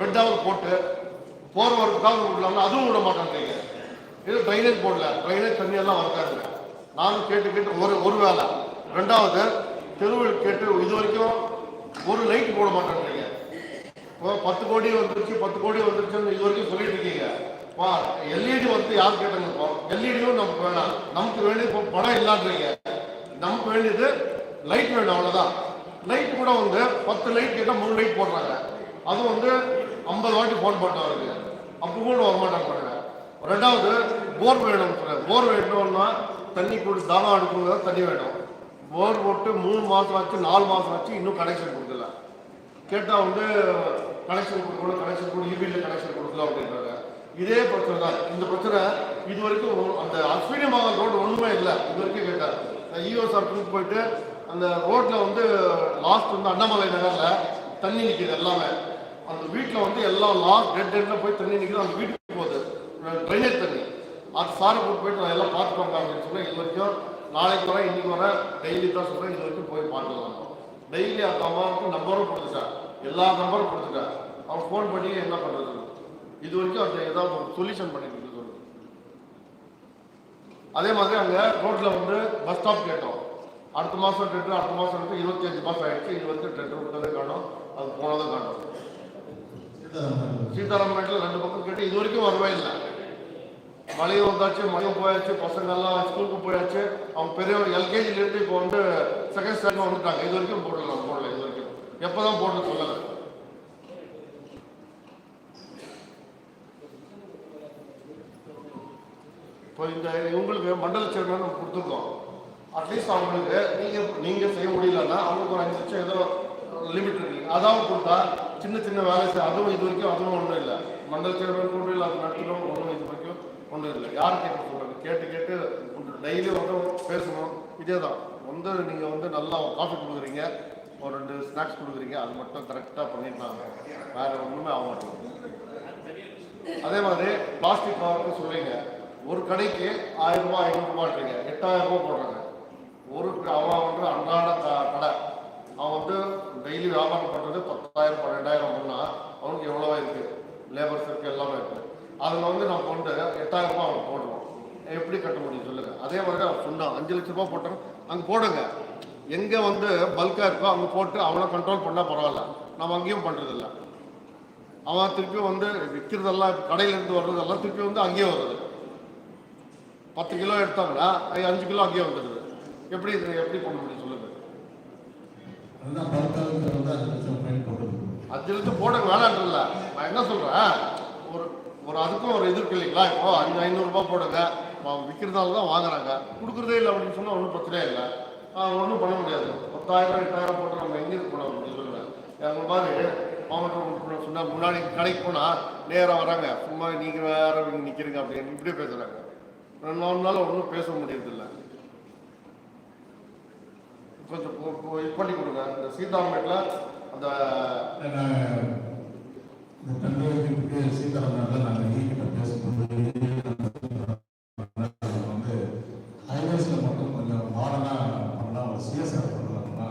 பெட்டாவில் போட்டு போற வரதுக்காக அதுவும் விட மாட்டாங்க. இது ட்ரைனேஜ் போடல ட்ரைனேஜ் தண்ணியெல்லாம் வரக்காருங்க நானும் கேட்டு கேட்டு ஒரு ஒரு வேலை ரெண்டாவது தெருவில் கேட்டு இது வரைக்கும் ஒரு லைட் போட மாட்டேன்றீங்க இப்போ பத்து கோடி வந்துருச்சு பத்து கோடி வந்துருச்சுன்னு இது வரைக்கும் சொல்லிட்டு இருக்கீங்க. வா எல்இடி வந்து யார் கேட்டாங்க இப்போ? எல்இடியும் நமக்கு வேணாம். நமக்கு வேண்டியது இப்போ பணம் இல்லான்றீங்க நமக்கு வேண்டியது லைட் வேணும் அவ்வளோதான் லைட் கூட வந்து பத்து லைட் கேட்டால் மூணு லைட் போடுறாங்க. அது வந்து ஐம்பது வாட்டி ஃபோன் போட்டு அவருக்கு அப்போ கூட வரமாட்டாங்க ரெண்டாவது போர் வேணும் போர் வேணும்னா தண்ணி கூட தானம் அனுப்புங்க தண்ணி வேணும். போர் போட்டு மூணு மாதம் ஆச்சு நாலு மாதம் ஆச்சு இன்னும் கனெக்ஷன் கொடுக்கல. கேட்டால் வந்து கனெக்ஷன் கொடுக்கணும் கனெக்ஷன் கொடு இபியில் கனெக்ஷன் கொடுக்கல அப்படின்றாங்க. இதே பிரச்சனை தான். இந்த பிரச்சனை இது வரைக்கும் அந்த அஸ்வினி மகன் ரோடு ஒன்றுமே இல்லை. இது வரைக்கும் கேட்டார் இஓ சார் போயிட்டு அந்த ரோட்டில் வந்து லாஸ்ட் வந்து அண்ணாமலை நகரில் தண்ணி நிற்கிது எல்லாமே. அந்த வீட்டில் வந்து எல்லாம் லாஸ்ட் டெட் டெட்டில் போய் தண்ணி நிற்கிது அந்த வீட்டுக்கு போகுது. ட்ரைனேஜ் தண்ணி. அது சாரை போட்டு போயிட்டு நான் எல்லாம் பார்த்துப்பாங்க அப்படின்னு சொன்னால் இது வரைக்கும் நாளைக்கு வரேன் இன்னைக்கு வரேன் டெய்லி தான் சொல்கிறேன் இது வரைக்கும் போய் பார்க்கலாம். டெய்லி அந்த அம்மாவுக்கு நம்பரும் கொடுத்துட்டேன் எல்லா நம்பரும் கொடுத்துட்டேன் அவன் ஃபோன் பண்ணி என்ன பண்ணுறது இது வரைக்கும் அந்த ஏதாவது சொல்யூஷன் பண்ணிட்டு இருக்கு அதே மாதிரி அங்கே ரோட்டில் வந்து பஸ் ஸ்டாப் கேட்டோம். அடுத்த மாதம் டெட்டு அடுத்த மாதம் வந்து இருபத்தி அஞ்சு மாதம் ஆயிடுச்சு. இது வந்து டெட்டு விட்டதே காணும். அது போனதை காணும். சீதாராமேட்டில் ரெண்டு பக்கம் கேட்டு இது வரைக்கும் வரவே இல்லை. மழையும் வந்தாச்சு மழையும் போயாச்சு பசங்க எல்லாம் ஸ்கூலுக்கு போயாச்சு. அவங்க பெரியவங்க எல்கேஜிலேருந்து இப்போ வந்து செகண்ட் ஸ்டாண்டர்ட் வந்துட்டாங்க. இது வரைக்கும் போடல போடல இது வரைக்கும். எப்போ தான் போடுறது சொல்லலை. இப்போ இந்த இவங்களுக்கு மண்டல சேர்மன் நம்ம கொடுத்துருக்கோம். அட்லீஸ்ட் அவங்களுக்கு நீங்கள் நீங்கள் செய்ய முடியலன்னா அவங்களுக்கு ஒரு அஞ்சு லட்சம் ஏதோ லிமிட் இருக்கு. அதாவது கொடுத்தா சின்ன சின்ன வேலை செய்ய அதுவும் இது வரைக்கும் அதுவும் ஒன்றும் இல்லை. மண்டல சேர்மன் கொண்டு இல்லை அது நடத்தணும் ஒன்றும் இது வரைக்கும் ஒன்றும் இல்லை. யார் கேட்க சொல்கிறாங்க கேட்டு கேட்டு டெய்லி வந்து பேசணும். இதே தான் வந்து நீங்கள் வந்து நல்லா காஃபி கொடுக்குறீங்க ஒரு ரெண்டு ஸ்நாக்ஸ் கொடுக்குறீங்க அது மட்டும் கரெக்டாக பண்ணிட்டாங்க வேறு ஒன்றுமே ஆக மாட்டேங்குது. அதே மாதிரி பிளாஸ்டிக் கவருக்கு சொல்லுங்க ஒரு கடைக்கு ஆயிரம் ரூபாய் ஐநூறு எட்டாயிரம் ரூபாய் போடுறாங்க. ஒரு அவன் வந்து அன்றாட கடை. அவன் வந்து டெய்லி வியாபாரம் பண்ணுறது பத்தாயிரம் பன்னெண்டாயிரம் பண்ணா அவனுக்கு எவ்வளோவா இருக்குது லேபர்ஸ் இருக்குது எல்லாமே இருக்குது அதில் வந்து நான் கொண்டு எட்டாயிரம் ரூபாய் அவனுக்கு போடுறோம் எப்படி கட்ட முடியும் சொல்லுங்கள் அதே மாதிரி அவன் சொன்னான் அஞ்சு லட்ச ரூபா போட்டான் அங்கே போடுங்க. எங்கே வந்து பல்காக இருக்கோ அங்கே போட்டு அவனை கண்ட்ரோல் பண்ணால் பரவாயில்ல. நம்ம அங்கேயும் பண்ணுறதில்ல அவன் திருப்பி வந்து விற்கிறதெல்லாம் கடையிலேருந்து வர்றதெல்லாம் திருப்பி வந்து அங்கேயே வருது. பத்து கிலோ எடுத்தாங்கன்னா அது அஞ்சு கிலோ அங்கேயே வந்துடுது. எப்படி இது எப்படி பண்ண முடியும் சொல்லுங்க அதுதான் பல்காவுக்கு வந்து அஞ்சு லட்சம் வேணாம் போட்டுருக்கு போட வேணான்றல நான் என்ன சொல்கிறேன் ஒரு ஒரு அதுக்கும் ஒரு இது இருக்கு இல்லைங்களா? இப்போ அஞ்சு ஐநூறுரூபா போடுங்க. அவன் விற்கிறதால தான் வாங்குறாங்க. கொடுக்குறதே இல்லை அப்படின்னு சொன்னால் ஒன்றும் பிரச்சனையே இல்லை. ஒன்றும் பண்ண முடியாது. பத்தாயிரம் எட்டாயிரம் போட்டு நம்ம எங்கே இது அப்படின்னு சொல்லுவேன் சொல்லுங்க. மாதிரி மாவட்டம் சொன்னால் முன்னாடி கடைக்கு போனால் நேராக வராங்க. சும்மா நீங்கள் வேற நிற்கிறீங்க அப்படின்னு இப்படியே பேசுகிறாங்க ரெண்டு நாலு நாள் ஒன்றும் பேச முடியறதில்லை. கொஞ்சம் இது பண்ணி கொடுங்க. இந்த சீதாமேட்டில் அந்த கண்காணிப்புக்கு சீதாராமன் நாங்கள் ஈகிட்ட பேசும்போது வந்து ஹைவேஸில் மட்டும் கொஞ்சம் மாடர்னாக பண்ணலாம் ஒரு சிஎஸ்ஆர் பண்ணலாம்னா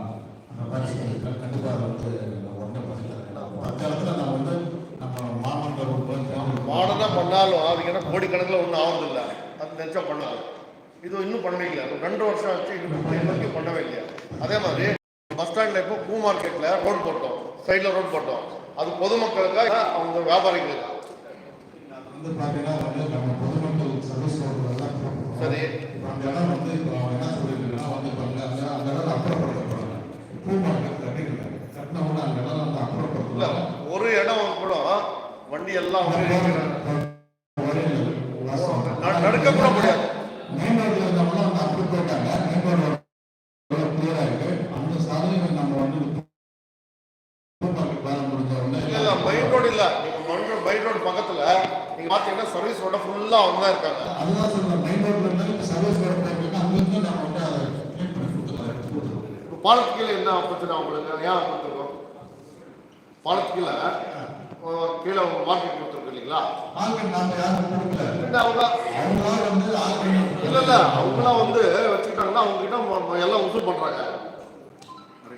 அந்த மாதிரி சொல்லியிருக்கேன் கண்டிப்பாக வந்து உடனே பண்ணிக்கலாம். அந்த இடத்துல நான் வந்து நம்ம மாமன்ற மாடர்னாக பண்ணாலும் என்ன கோடிக்கணக்கில் ஒன்றும் ஆகுதில்ல அது நினச்சா பண்ணாது இது இன்னும் இல்லை. ஒரு ரெண்டு வருஷம் ஆச்சு இது இது வரைக்கும் பண்ணவே இல்லையா அதே மாதிரி பஸ் ஸ்டாண்டில் இப்போ பூ மார்க்கெட்டில் ரோடு போட்டோம். சைடில் ரோடு போட்டோம். அது பொதுமக்களுக்காக அவங்க வியாபாரிகளுக்கு. சரி. அந்த இடம் வந்து இப்போ அவங்க என்ன சொல்லியிருக்காங்கன்னா வந்து இப்போ அங்கே அந்த அந்த இடம் அப்புறப்படுத்தப்படுறாங்க பூ மார்க்கெட் கட்டிக்கல கட்டின உடனே அந்த இடம் வந்து இல்லை அப்புறப்படுத்தலாம் ஒரு இடம் கூட வண்டி எல்லாம் வந்து நிறுத்திக்கிறாங்க. நட- நடக்க கூட முடியாது மெயின் ரோட்ல இருந்தவங்க வந்து அப்படி போயிட்டாங்க மெயின் ரோடு கிளியரா இருக்கு அந்த சாலையை நம்ம வந்து பூ மார்க்கெட் வேலை முடிஞ்ச உடனே இல்லை இல்லை மெயின் ரோடு இல்லை நீங்கள் மண் ரோடு மெயின் ரோடு பக்கத்தில் நீங்கள் பார்த்தீங்கன்னா சர்வீஸ் ரோட ஃபுல்லாக அவங்க தான் இருக்காங்க அதுதான் சொல்றேன் மெயின் ரோட்ல இருந்தாலும் இப்போ சர்வீஸ் ரோடு போயிட்டு அங்க இருந்து நம்ம வந்து அதை க்ளீன் பண்ணி கொடுத்துக்கலாம் எடுத்து கொடுத்துருவோம் இப்போ பாலத்து கீழே என்ன பிரச்சனை உங்களுக்கு? ஏன் கொடுத்துருக்கோம்? பாலத்து கீழே உங்க மார்க்கெட் கொடுத்துருக்கு இல்லைங்களா? இல்ல, அவங்க இல்ல இல்ல அவங்களாம் வந்து வச்சுக்கிட்டாங்கன்னா அவங்க கிட்ட ம- ம- எல்லாம் வசூல் பண்றாங்க.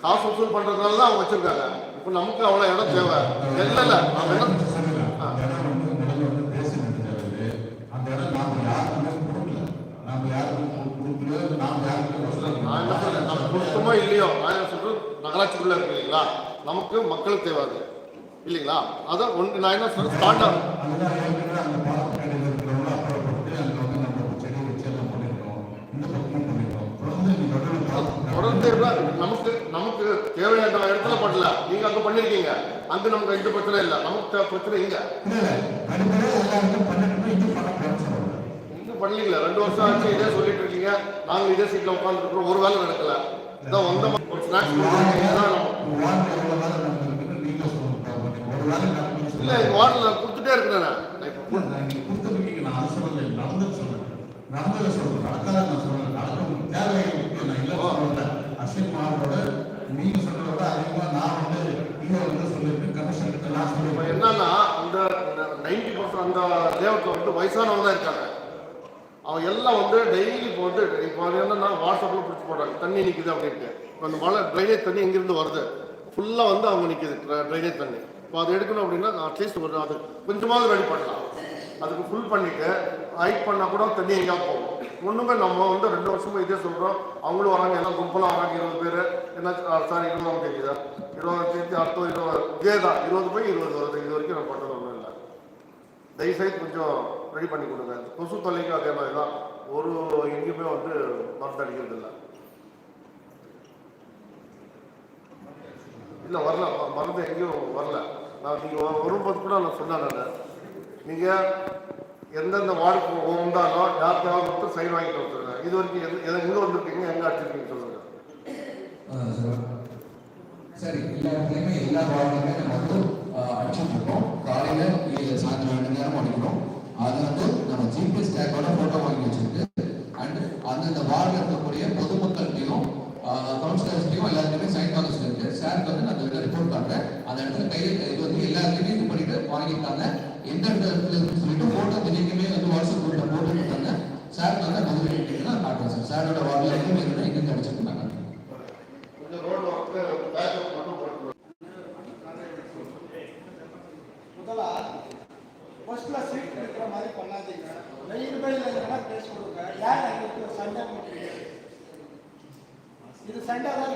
காசு வசூல் பண்றதுனால தான் அவங்க வச்சிருக்காங்க. இப்போ நமக்கு அவ்வளோ இடம் தேவை. இல்லை இல்லை நம்ம என்ன சொல்லுங்க. அந்த இடம் வந்து முதல்ல வந்து பேசினது தேவையில்லை. அந்த இடம் நாம யாருக்குமே கொடுக்கல. நாம யாருக்கும் கொடு- கொடுக்கல, நாம யாருக்கும் வசூல் நான் என்ன சொல்றேன் நம்ம கொடுத்தோமோ இல்லையோ? நான் சொல்றேன் நகராட்சிக்குள்ள இருக்கு இல்லைங்களா? நமக்கு மக்களுக்கு தேவை அது இல்லைங்களா? அதான் ஒன்று நான் என்ன சொல்றேன். தொடர்ந்து இருந்தா நமக்கு நமக்கு தேவையான இடத்துல பண்ணல. நீங்க அங்க பண்ணிருக்கீங்க. அங்க நமக்கு எந்த பிரச்சனை இல்லை. நமக்கு பிரச்சனை இங்க. இன்னும் பண்ணலீங்களா. ரெண்டு வருஷம் ஆச்சு இதே சொல்லிட்டு இருக்கீங்க நாங்க இதே சீட்ல உட்காந்துருக்கோம் ஒரு வேலை நடக்கல. இதான் வந்த ஒரு ஸ்நாக்ஸ் இல்ல. இந்த வார்டில் நான் கொடுத்துட்டே இருக்கிறேன். என்னன்னா அந்த நைன்டி பர்சன்ட் அந்த தேவத்தில் வந்து வயசானவங்க தான் இருக்காங்க. அவன் எல்லாம் வந்து டெய்லி இப்போ வந்து இப்போ அது என்னன்னா வாட்ஸ்அப்பில் பிடிச்சி போடுறாங்க. தண்ணி நிற்குது அப்படின்ட்டு. இப்போ அந்த மழை ட்ரைனேஜ் தண்ணி எங்கேருந்து வருது? ஃபுல்லாக வந்து அவங்க நிற்குது ட்ரைனேஜ் தண்ணி. இப்போ அதை எடுக்கணும் அப்படின்னா அட்லீஸ்ட் ஒரு அது கொஞ்சமாவது ரெடி பண்ணலாம். அதுக்கு ஃபுல் பண்ணிட்டு ஹைட் பண்ணால் கூட தண்ணி எங்கேயாவது போகும். ஒன்றுமே நம்ம வந்து ரெண்டு வருஷமும் இதே சொல்கிறோம் அவங்களும் வராங்க எல்லாம் கும்பலாக வராங்க இருபது பேர். என்ன சார் இருபதாம் தேதி தான். இருபதாம் தேதி அடுத்த இருபது இதே தான் இருபது போய் இருபது வருது. இது வரைக்கும் நான் பண்ணது ஒன்றும் இல்லை. தயவுசெய்து கொஞ்சம் ரெடி பண்ணி கொடுங்க. கொசு தொல்லைக்கும் அதே மாதிரி தான் ஒரு எங்கேயுமே வந்து மருந்து அடிக்கிறது இல்லை இல்லை வரல மருந்து எங்கேயும் வரல. நான் நீங்கள் வரும்போது கூட நான் சொன்னேன் நான். நீங்கள் எந்தெந்த வார்டுக்கு வந்தாலும் யாருக்காவது மட்டும் சைன் வாங்கிட்டு வந்துருங்க இது வரைக்கும் எது எது எங்கே வந்திருக்கீங்க? எங்கே அடிச்சிருக்கீங்கன்னு சொல்லுங்கள் சரி. எல்லா இடத்துலையுமே எல்லா வார்டுலையுமே நம்ம வந்து அடிச்சுட்டு இருக்கோம் காலையில இல்லை சாயந்தரம் ரெண்டு நேரம் அடிக்கிறோம் அது வந்து நம்ம ஜிபிஎஸ் டேக்கோட போட்டோ வாங்கி வச்சிருக்கு. அண்ட் அந்தந்த வார்டில் இருக்கக்கூடிய பொதுமக்கள்கிட்டையும் கவுன்சிலர்ஸ்லையும் எல்லாருக்குமே சைன் வாங்க சொல்லிருக்கு சாருக்கு வந்து நான் அந்த ரிப்போர்ட் பண்றேன் அந்த இடத்துல கையில் இது வந்து எல்லாருக்குமே இது பண்ணிட்டு வாங்கியிருக்காங்க. எந்த இடத்துல சொல்லிட்டு போட்டோ தினைக்குமே வந்து வாட்ஸ்அப் போட்டு விட்டாங்க சாருக்கு வந்து பதில் கேட்டீங்கன்னா காட்டுறேன் சார் சாரோட வார்டில் எங்கே எங்கே அடிச்சிருக்காங்க கொஞ்சம் ரோடு ஒர்க்கு பேக்கப் மட்டும் போட்டு முதலா ஃபர்ஸ்ட்ல சீட் இருக்கிற மாதிரி பண்ணாதீங்க வெயில் வெயில் இல்லைன்னா பேச கொடுங்க யார் எங்களுக்கு ஒரு சண்டை இது சண்டை தான்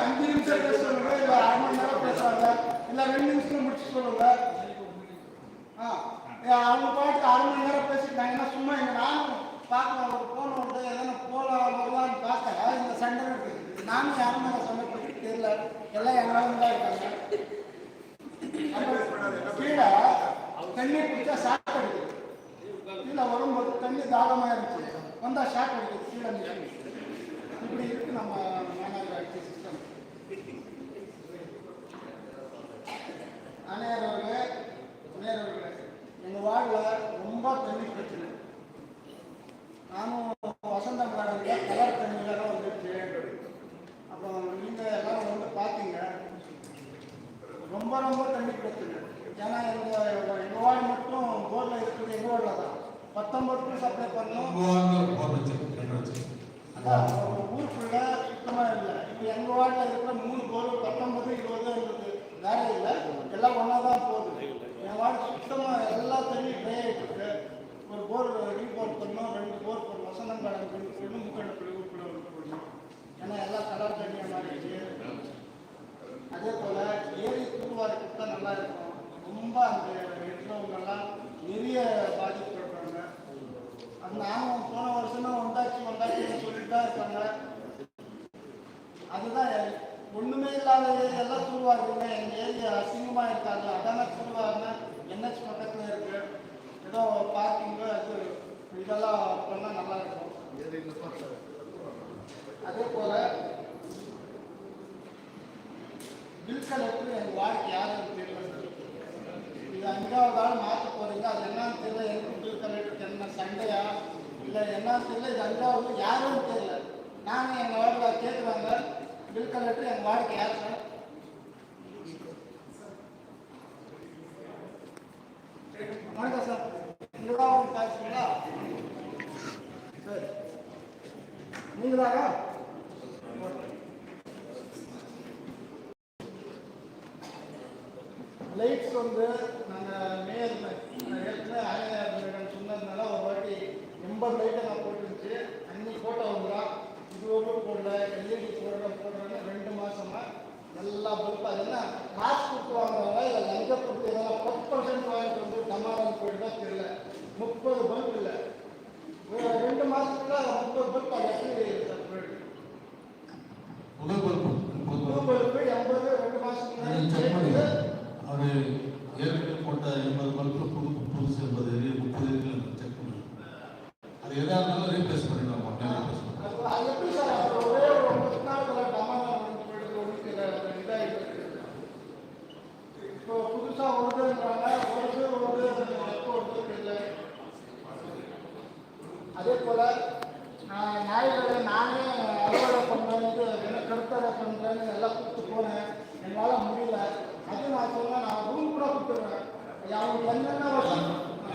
அஞ்சு நிமிஷம் பேச சொல்லுங்க இல்ல அரை மணி நேரம் பேசுறாங்க இல்ல ரெண்டு நிமிஷம் முடிச்சு சொல்லுங்க அவங்க பாட்டுக்கு அரை மணி நேரம் பேசிட்டாங்கன்னா சும்மா எங்க பார்க்கலாம் ஒரு போன் வந்து எதனா போலாம் வரலாம்னு பார்த்தேன் இந்த சண்டை இருக்கு நானும் யாரும் தெரியல எல்லாம் தான் இருக்காங்க கீழே தண்ணி குடிச்சா கீழே வரும்போது தண்ணி தாகமாக இருந்துச்சு வந்தால் ஷாக் அடிக்குது கீழே இப்படி இருக்கு நம்ம மாநகராட்சி சிஸ்டம் அநேரவர்களே அநேரவர்களே எங்கள் வார்டில் ரொம்ப தண்ணி பிரச்சனை நானும் வசந்தம் கார்டனில் கலர் தண்ணியெல்லாம் வந்துருச்சு அப்புறம் நீங்கள் எல்லாம் வந்து பார்த்தீங்க ரொம்ப ரொம்ப தண்ணி பிரச்சனை ஏன்னா எங்கள் எங்கள் வார்டு மட்டும் போர்டில் இருக்குது எங்கள் வார்டில் தான் பத்தொம்பது சப்ளை பண்ணோம் உங்க வார்டுல போர் வச்சிருக்கு, ரெண்டு வச்சிருக்கு. அதான் ஊருக்குள்ள சுத்தமாக இல்லை இப்போ எங்கள் வார்டில் இருக்கிற மூணு போர் பத்தொம்பது இருபது இருபது வேற இல்லை எல்லாம் ஒன்றா தான் போகுது என் வார்டு சுத்தமாக எல்லா தண்ணியும் ட்ரை ஆகிட்டு இருக்கு ஒரு போர் ரீபோர்ட் பண்ணோம் ரெண்டு போர் பண்ணோம் வசந்தம் கார்டன் போடணும் முக்கடை உட்பட போடணும் ஏன்னா எல்லாம் கலர் தண்ணியாக மாறிடுச்சு அதே போல ஏரி தூர்வாரி கொடுத்தா நல்லா இருக்கும் ரொம்ப அந்த இருக்கிறவங்கெல்லாம் நிறைய பாதிக்கப்படுறாங்க அது நானும் போன வருஷமே வந்தாச்சு வந்தாச்சுன்னு சொல்லிட்டு தான் இருக்காங்க. அதுதான் ஒண்ணுமே இல்லாத ஏரி எல்லாம் தூர்வாருங்க எங்க ஏரியா அசிங்கமா இருக்காது அதான சொல்லுவாங்க. என்ஹெச் பக்கத்துல இருக்கு. ஏதோ பார்க்கிங் அது இதெல்லாம் பண்ணா நல்லா இருக்கும் அதே போல பில் கலெக்டர் எங்க வார்டுக்கு யாரும் தெரியல. இது அஞ்சாவது ஆள் மாற்ற போறீங்க. அது என்னன்னு தெரியல. எனக்கு பில் கலெக்டருக்கு என்ன சண்டையா? இல்லை என்னன்னு தெரியல. இது அஞ்சாவது யாரும் தெரியல. நாங்கள் எங்கள் வாழ்க்கை கேட்குறாங்க பில் கலெக்டர் எங்கள் வாழ்க்கை யார் சார் வணக்கம் சார். நீங்களா பேசுறீங்களா சரி. நீங்களாங்க லைட்ஸ் வந்து நாங்கள் மேயர் ஏற்கனவே ஆணையாளர்களிடம் சொன்னதுனால ஒரு வாட்டி எண்பது லைட்டை நான் போட்டுருந்துச்சு. அன்னைக்கு ஃபோட்டோ வந்துடும் இது ஒன்றும் போடல எல்இடி போடல போடுறேன்னு ரெண்டு மாசமா எல்லா பல்பும் அது என்ன காசு கொடுத்து வாங்குறாங்க இல்லை லஞ்சம் கொடுத்து இதெல்லாம் பத்து பர்சன்ட் வாங்கிட்டு வந்து டமாரம் போயிட்டு தெரியல. முப்பது பல்ப் இல்லை. ரெண்டு மாசத்துல முப்பது பல்ப் அது எப்படி முதல் பொறுப்பு புது பல்பு எண்பது ரெண்டு மாசத்துக்கு முன்னாடி செக் பண்ணி சேர்த்து அவர் ஏற்கனவே போட்ட எண்பது பல்பு புது புதுசு எண்பது எரி முப்பது எரிகள் செக் பண்ணி அது எதாக இருந்தாலும் ரீப்ளேஸ் பண்ணிடலாம் உடனே ரீப்ளேஸ் பண்ணலாம் அது அது எப்படி சார் அது ஒரே ஒரு ஒன்பது நாளுக்குள்ள டமாரம் வந்து போயிடுது ஒன்றுக்கு இதாகிட்டு இருக்கு இப்போ புதுசா வருதுன்றாங்க வருது வருது எப்போ வருது தெரியல அதே போல நான் நாய்களை நானே அறுவடை பண்ணுறேன்னு என்ன கருத்தடை பண்ணுறேன்னு எல்லாம் கூப்பிட்டு போனேன் என்னால் முடியல அது நான் சொன்னேன் நான் ரூம் கூட கொடுத்துருவேன் அவங்களுக்கு என்னென்ன வசதி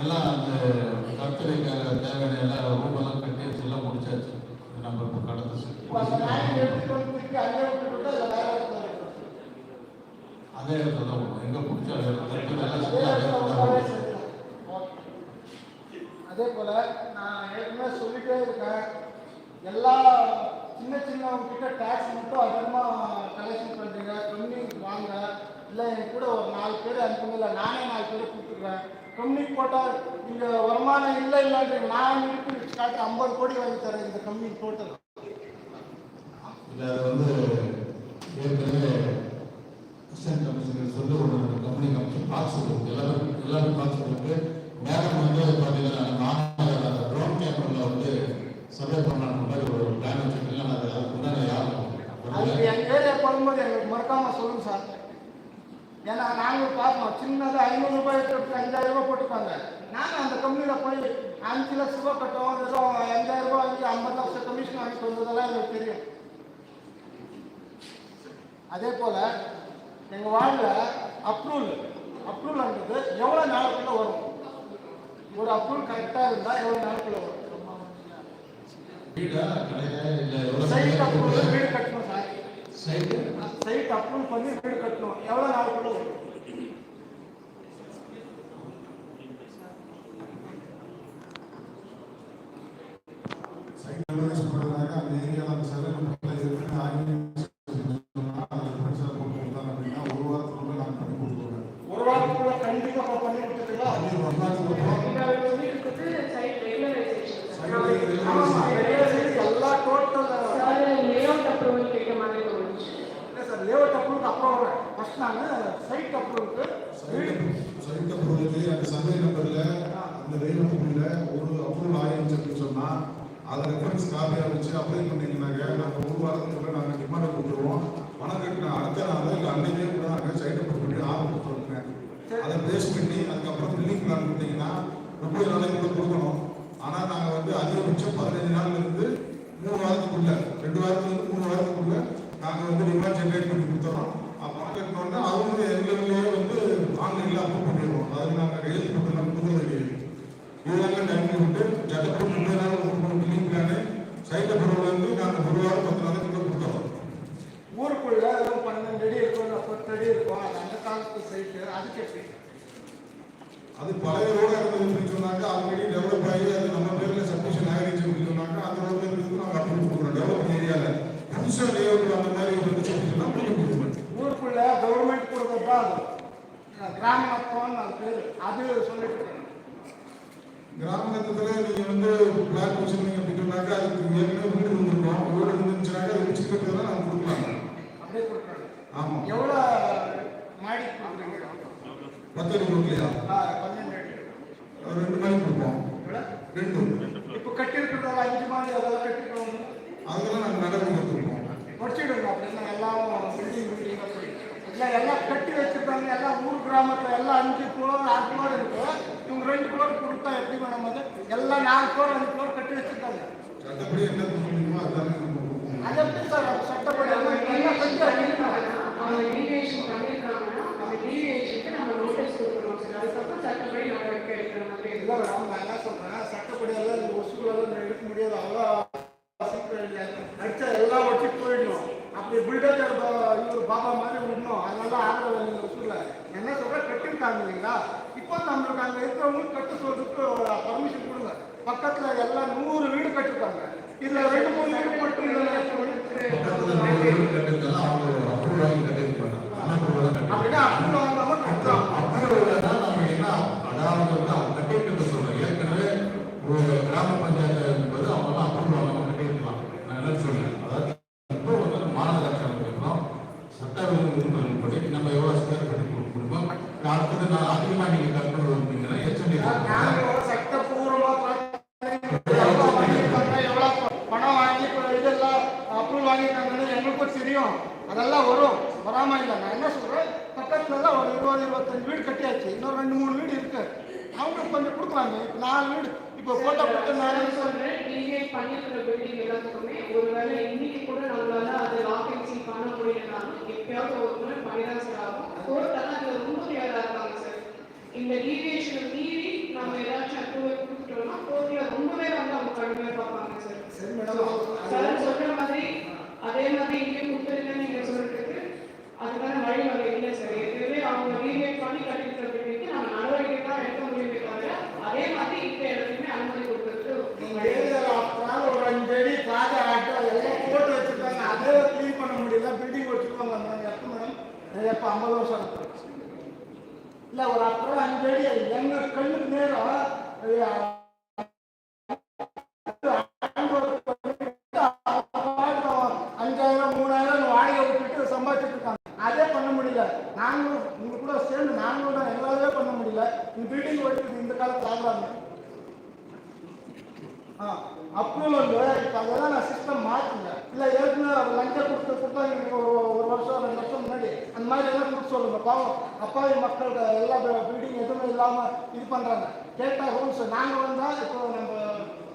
எல்லாம் அந்த கருத்துரைக்காக தேவையான எல்லாம் ரூம் எல்லாம் கட்டி வச்சு எல்லாம் முடிச்சாச்சு நம்ம இப்போ கடந்து இப்போ அந்த நாயை எடுத்துட்டு வந்து திருப்பி அங்கே விட்டுட்டு இல்லை வேற இடத்துல வைக்கணும். அதே இடத்துல தான் போகணும் எங்கே பிடிச்சா அதே இடத்துல கட்டி எல்லாம் அதே செஞ்சு அதே இடத்துல இடத்துல தான் உட்காரவே போகணும். அதே போல நான் ஏற்கனவே சொல்லிட்டே இருக்கேன். எல்லா சின்ன சின்னவங்க கிட்ட டேக்ஸ் மட்டும் அதிகமாக கலெக்ஷன் பண்ணுறீங்க கம்யூனிக்கு வாங்க. இல்லை என் கூட ஒரு நாலு பேர் அனுப்புங்க. இல்லை நானே நாலு பேர் கொடுத்துருவேன் கம்யூனிக்கு போட்டால் இங்கே வருமானம் இல்லை இல்லைன்றீங்க. நான் இருக்கு காட்டு ஐம்பது கோடி வாங்கி தரேன் இந்த கம்பெனி டோட்டல் இல்லை அது வந்து ஏற்கனவே அசிஸ்டன்ட் கமிஷனர் சொல்லி ஒரு கம்பெனி கமிஷன் பாக்ஸ் இருக்கு எல்லாரும் எல்லாரும் பாக்ஸ் இருக்கு மேடம் வந்து பார்த்தீங்கன்னா மாநகர ட்ரோன் கேமரில் வந்து சர்வே பண்ணலாம்னு மாதிரி ஒரு பிளான் வச்சுருக்கீங்களா அது அதுக்கு முன்னாடி யாரும் ஏரியா பண்ணும்போது எங்களுக்கு மறக்காம சொல்லுங்க சார். ஏன்னா நாங்கள் பார்ப்போம் சின்னதாக ஐநூறு ரூபாய் எடுத்து அஞ்சாயிரம் ரூபாய் போட்டுப்பாங்க நாங்கள் அந்த கம்பெனியில் போய் அஞ்சு லட்ச ரூபாய் கட்டுவோம் ஏதோ அஞ்சாயிரம் ரூபாய் வாங்கி ஐம்பது லட்சம் கமிஷன் வாங்கிட்டு வந்ததெல்லாம் எங்களுக்கு தெரியும். அதே போல் எங்கள் வார்டில் அப்ரூவல் அப்ரூவல்ன்றது எவ்வளோ நாளுக்குள்ள வரும் ஒரு அப்ரூவல் கரெக்டாக இருந்தால் எவ்வளோ நாளுக்குள்ள வரும்? சைட் அப்ரூவல் வீடு கட்டணும் சார் சைட் அப்ரூவல் பண்ணி வீடு கட்டணும். எவ்வளோ நாளுக்குள்ள வரும் சைட் டெலிவரிஸ் பண்ணுறதுனாக்க அந்த ஏரியாவில் அந்த சர்வே பண்ணுறது இருக்குன்னு ஆகிய அதில் ப்ரெஷர் போட்டு கொடுத்தாங்க அப்படின்னா ஒரு வாரத்துக்குள்ள நாங்கள் பண்ணி கொடுத்துருவோம் ஒரு வாரத்துக்குள்ள கண்டிப்பாக பண்ணி கொடுத்துட்டீங்களா அது ஒரு நாளுக்கு அப்புறம் வீட்டுக்கு சைட் ரெகுலரைசேஷன் சைட் ஆமாம்மா வெளியே எல்லா டோட்டல் சார் லேஅவுட் அப்ரூவல் கேட்ட மாதிரி தோணுச்சு இல்லை சார் லேஅவுட் அப்ரூவல் அப்புறம் வரேன் ஃபர்ஸ்ட் சைட் அப்ரூவலுக்கு சைட் அப்ரூவலுக்கு அந்த சர்வே நம்பரில் அந்த வேலைக்குள்ள ஒரு அப்ரூவல் ஆயிருந்துச்சு அப்படின்னு சொன்னால் அதை ரெஃபரன்ஸ் காப்பியாக வச்சு அப்ளை பண்ணீங்கன்னாக்க நாங்கள் ஒரு வாரத்துக்குள்ள நாங்கள் டிமாண்டை கொடுத்துருவோம் பணம் கட்டின அடுத்த நாள் இல்லை அன்னைக்கே கூட நாங்கள் சைட் பண்ணி ஆர்டர் கொடுத்துருக்கேன் அதை பேஸ் பண்ணி அதுக்கப்புறம் பில்லிங் பிளான் கொடுத்தீங்கன்னா முப்பது நாளைக்கு கொடுக்கணும் ஆனால் நாங்கள் வந்து அதிகபட்சம் பதினஞ்சு நாள்ல இருந்து மூணு வாரத்துக்குள்ள ரெண்டு வாரத்துல இருந்து மூணு வாரத்துக்குள்ள நாங்கள் வந்து டிமாண்ட் ஜென்ரேட் பண்ணி கொடுத்துறோம். பணம் அது அவங்க எங்களுக்குள்ளேயே வந்து ஆன்லைனில் அப்ரூவ் பண்ணிடுவோம். அதில் நாங்கள் கையெழுத்து போட்டு நம்ம புது வேண்டியது இதெல்லாம் டைம் விட்டு ஜட்டப்பட்டு முப்பது நாள் கொடுக்கணும் பில்லிங் பிளானு சைட் அப்ரூவல் வந்து நாங்கள் ஒரு வாரம் பத்து நாளைக்குள்ள கொடுத்துறோம். ஊருக்குள்ள பன்னெண்டு அடி இருக்கும் பத்து அடி இருக்கும். அது அந்த காலத்து சைட்டு அதுக்கு எப்படி? அது பழைய ரோடாக இருந்தது அப்படின்னு சொன்னாக்க ஆல்ரெடி டெவலப் ஆகி அது நம்ம பேரில் சப்மிஷன் ஆகிடுச்சு அப்படின்னு சொன்னாக்க அந்த ரோட்ல இருந்து நாங்கள் அப்ரூவ் கொடுக்குறோம். டெவலப் ஏரியாவில் புதுசாக லேஅவுட் அந்த மாதிரி பண்ணி கொடுக்குறோம் ஊருக்குள்ள கவர்மெண்ட் கொடுக்குறது அது. கிராமத்துவம் அது பேர். அது சொல்லிட்டு இருக்கேன் கிராமத்தில் நீங்கள் வந்து பிளான் வச்சுருந்தீங்க அப்படின்னு சொன்னாக்க அதுக்கு ஏற்கனவே வீடு இருந்திருக்கோம். வீடு இருந்துச்சுனாக்க அது நாங்கள் கொடுக்கலாம். அப்படியே ஆமாம் எவ்வளோ மாடி பத்து அடி கொடுக்கலையா? ஒரு ரெண்டு மணி கொடுப்போம்? ரெண்டு. இப்போ கட்டியிருக்கிறதால அஞ்சு மாடி அதெல்லாம் கட்டிக்கிறோம் அதெல்லாம் நாங்கள் நடவடிக்கை எடுத்துருக்கோம் முடிச்சிடுங்க அப்படின்னா எல்லாம் பில்டிங் பில்டிங்காக போய் இல்லை எல்லாம் கட்டி வச்சிருக்காங்க. எல்லாம் ஊர் கிராமத்தில் எல்லாம் அஞ்சு ஃப்ளோர் ஆறு ஃப்ளோர் இருக்கு. இவங்க ரெண்டு ஃப்ளோர் கொடுத்தா எப்படி மேடம் அது? எல்லாம் நாலு ஃப்ளோர் அஞ்சு ஃப்ளோர் கட்டி வச்சிருக்காங்க. சட்டப்படி என்ன சொல்லுமோ அதுதானே நம்ம கொடுப்போம் அது எப்படி சார் அது சட்டப்படி எல்லாம் எல்லாம் கட்டி வச்சிருக்காங்க அவங்க டீவியேஷன் பண்ணியிருக்காங்கன்னா அந்த டீவியேஷனுக்கு நம்ம நோட்டீஸ் கொடுக்கணும் சார் அதுக்கப்புறம் சட்டப்படி நடவடிக்கை எடுக்கிற நான் என்ன சொல்கிறேன் சட்டப்படியெல்லாம் இந்த ஒசுக்குள்ளெல்லாம் எடுக்க முடியாது. அவ்வளோ சீக்கிரம் அடிச்சா எல்லாம் வச்சு போயிடணும் அப்படி பில்டர் இவர் பாபா மாதிரி விடணும். அதனால ஆதரவு ஒசுல என்ன சொல்கிறேன் கட்டிருக்காங்க இல்லைங்களா? இப்போ நம்மளுக்கு அங்கே இருக்கிறவங்களுக்கு கட்டு சொல்றதுக்கு பர்மிஷன் கொடுங்க. பக்கத்தில் எல்லாம் நூறு வீடு கட்டிருக்காங்க. இதுல ரெண்டு மூணு வீடு மட்டும் பக்கத்துல நம்ம வீடு கட்டிருக்கலாம் அவங்க அப்ரூவல் வாங்கி கட்டிருப்பாங்க அன்அப்ரூவல் தான் கட்டிருப்பாங்க அப்படின்னா அப்படி வாங்காம கட்டுறோம் அப்ரூவல் தான் நம்ம என்ன அதாவது வந்து அவங்க கட்டிட்டு சொல்றோம் ஏற்கனவே ஒரு கிராம பஞ்சாயத்து என்பது அவங்க எல்லாம் அப்ரூவல் வாங்காம கட்டிருக்கலாம் நான் என்ன சொல்றேன் அதாவது இப்போ வந்து மாநகராட்சி அமைச்சிருக்கோம் சட்டவிரோத விதிமுறைப்படி நம்ம எவ்வளவு ஸ்கொயர் கட்டி கொடுக்கணும் அடுத்தது நான் அதிகமா நீங்க கட்டணும் இருந்தீங்கன்னா ஹெச்என்டி நாங்க சட்டப்பூர்வமா எவ்வளவு வாங்கியிருக்காங்க, எவ்வளவு பணம் வாங்கி இப்ப இதெல்லாம் அப்ரூவல் வாங்கியிருக்காங்கன்னு எங்களுக்கும் தெரியும் அதெல்லாம் வரும் வராம இல்லை நான் என்ன சொல்றேன் பக்கத்துல தான் ஒரு இருபது இருபத்தஞ்சு வீடு கட்டியாச்சு இன்னும் ரெண்டு மூணு வீடு இருக்கு. அவங்க கொஞ்சம் இப்ப நாலு வீடு. இப்போ போட்டோ கொடுத்து நாலு சொல்றேன். டிவிஐ பண்ணிருக்கிற பில்டிங் எல்லாத்துக்குமே ஒருவேளை இன்னைக்கு கூட நம்மளால அது ஆக்கியன்சி பண்ண முடியலனாலும் எப்பயாவது ஒரு முறை பண்ணிதான் சார் ஆகும். கோர்ட்டெல்லாம் அதுல ரொம்ப கிளியரா இருக்காங்க சார். இந்த டீவியேஷன் மீறி நம்ம ஏதாச்சும் அப்ரூவல் கொடுத்துட்டோம்னா கோர்ட்ல ரொம்பவே வந்து அவங்க கடுமையா பார்ப்பாங்க சார். சரி மேடம் சார் சொல்ற மாதிரி அதே மாதிரி இங்கே கொடுத்துருக்கேன்னு நீங்க சொல்றதுக்கு அதுக்கான வழிவகை இல்லை சார் ஏற்கனவே அவங்க ரீமேக் பண்ணி கட்டிட்டு பிள்ளைக்கு நம்ம நடவடிக்கை தான் எடுக்க முடியுமே தவிர அதே மாதிரி இந்த இடத்துக்குமே அனுமதி கொடுக்கறது ஒரு அஞ்சு அடி காஜா ஆட்டு அதெல்லாம் போட்டு வச்சிருக்காங்க. அதே க்ளீன் பண்ண முடியல. பில்டிங் வச்சிருக்காங்க எப்போ மேடம் எப்போ ஐம்பது வருஷம் ஆகுது. ஒரு அப்புறம் அஞ்சு அடி எங்க கண்ணுக்கு நேரம் அப்ரூவல் இப்போ அதெல்லாம் நான் சிஸ்டம் மாற்றுங்க இல்லை ஏற்கனவே அவர் கொடுத்து கொடுத்தாங்க ஒரு ஒரு வருஷம் ரெண்டு வருஷம் முன்னாடி. அந்த மாதிரி எல்லாம் கொடுத்து சொல்லுங்க பாவம். அப்பாவி மக்கள் எல்லா பில்டிங் எதுவுமே இல்லாமல் இது பண்ணுறாங்க கேட்டால் ரூல்ஸ் நாங்கள் வந்தால் இப்போ நம்ம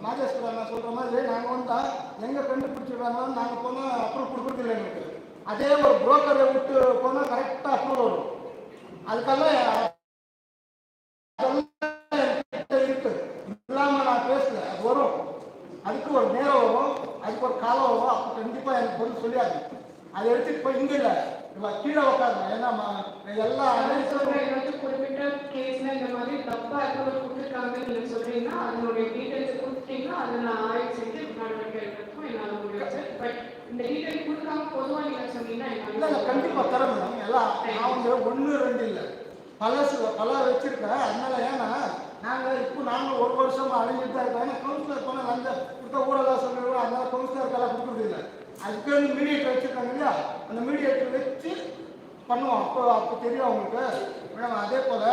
மாதேஸ்வரன் நான் சொல்கிற மாதிரி நாங்கள் வந்தால் எங்கே கண்டுபிடிச்சிடுறாங்களோ நாங்கள் போனால் அப்ரூவ் கொடுக்குறதில்லை எங்களுக்கு. அதே ஒரு புரோக்கரை விட்டு போனால் கரெக்டாக அப்ரூவல் வரும். அதுக்கெல்லாம் இருக்கு இல்லாம நான் பேசல அது வரும் அதுக்கு ஒரு நேரம் வரும் அதுக்கு ஒரு காலம் வரும். அப்போ கண்டிப்பா எனக்கு பதில் சொல்லியாது அதை எடுத்துட்டு போய் இங்க இல்ல. இவ கீழே உட்காருங்க. ஏன்னா எல்லா சொல்றேன் வந்து குறிப்பிட்ட கேஸ்ல இந்த மாதிரி தப்பா அப்ரூவல் கொடுத்துருக்காங்கன்னு நீங்க சொல்றீங்கன்னா அதனுடைய டீடைல்ஸ் கொடுத்தீங்கன்னா அதை நான் ஆய்வு செஞ்சு நடவடிக்கை எடுக்கிறதுக்கும் என்னால பட் இந்த டீடைல் கொடுக்காம பொதுவா நீங்க சொன்னீங்கன்னா இல்ல கண்டிப்பா தர மேடம். எல்லாம் வந்து ஒண்ணு ரெண்டு இல்ல. பழசு பல வச்சிருக்கேன். அதனால ஏன்னா நாங்க இப்போ நாங்க ஒரு வருஷமா அழிஞ்சிட்டு தான் இருக்கோம். கவுன்சிலர் கொடுத்த ஊரெல்லாம் சொல்லிடுவோம் அதனால கவுன்சிலருக்கெல்லாம் கொடுக்குறதில்ல அதுக்கு வந்து மீடியேட்டர் வச்சிருக்காங்க இல்லையா? அந்த மீடியேட்டர் வச்சு பண்ணுவோம் அப்போ அப்போ தெரியும் அவங்களுக்கு. மேடம் அதே போல்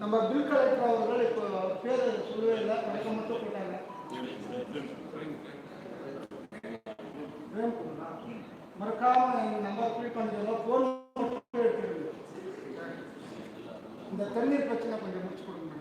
நம்ம பில் கலெக்டர் அவர்கள் இப்போ பேர் சொல்லவே இல்லை. வணக்கம் மட்டும் போட்டாங்க. மறக்காம நம்பர் ஃபில் பண்ணிடுங்க ஃபோன் மட்டும் இந்த தண்ணீர் பிரச்சனை கொஞ்சம் முடிச்சு கொடுங்க.